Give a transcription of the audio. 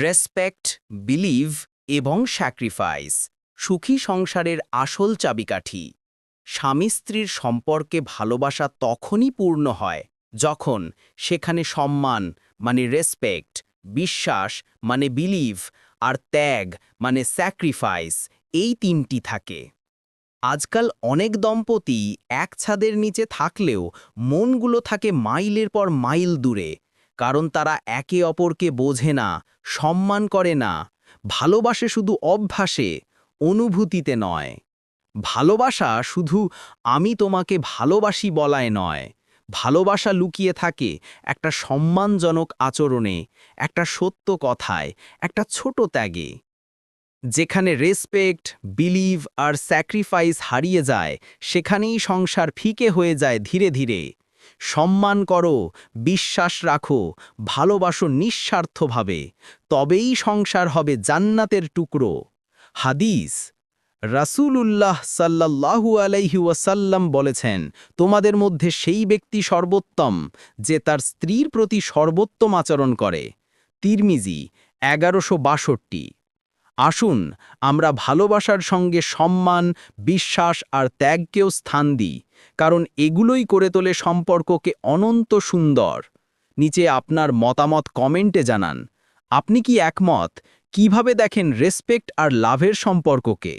Respect believe এবং sacrifice সুখী সংসারের আসল চাবিকাঠি। স্বামী স্ত্রীর সম্পর্কে ভালোবাসা তখনই পূর্ণ হয় যখন সেখানে সম্মান মানে রেসপেক্ট বিশ্বাস মানে বিলিভ আর ত্যাগ মানে স্যাক্রিফাইস এই তিনটি থাকে। আজকাল অনেক দম্পতি এক ছাদের নিচে থাকলেও মনগুলো থাকে মাইলের পর মাইল দূরে কারণ তারা একে অপরকে বোঝে না, সম্মান করে না, ভালোবাসে শুধু অভ্যাসে, অনুভূতিতে নয়। ভালোবাসা শুধু আমি তোমাকে ভালোবাসি বলায় নয়। ভালোবাসা লুকিয়ে থাকে একটা সম্মানজনক আচরণে, একটা সত্য কথায়, একটা ছোট ত্যাগে। যেখানে রেসপেক্ট বিলিভ আর স্যাক্রিফাইস হারিয়ে যায়, সেখানেই সংসার ফিকে হয়ে যায় ধীরে ধীরে। সম্মান করো, বিশ্বাস রাখো, ভালোবাসো নিঃস্বার্থভাবে, তবেই সংসার হবে জান্নাতের টুকরো। হাদিস, রাসূলুল্লাহ সাল্লাল্লাহু আলাইহি ওয়াসাল্লাম বলেছেন, তোমাদের মধ্যে সেই ব্যক্তি সর্বোত্তম, যে তার স্ত্রীর প্রতি সর্বোত্তম আচরণ করে। তিরমিজি, এগারোশো বাষট্টি। আসুন, আমরা ভালোবাসার সঙ্গে সম্মান, বিশ্বাস আর ত্যাগকেও স্থান দিই, কারণ এগুলোই করে তোলে সম্পর্ককে অনন্ত সুন্দর। নিচে আপনার মতামত কমেন্টে জানান। আপনি কি একমত? কীভাবে দেখেন রেসপেক্ট আর লাভের সম্পর্ককে?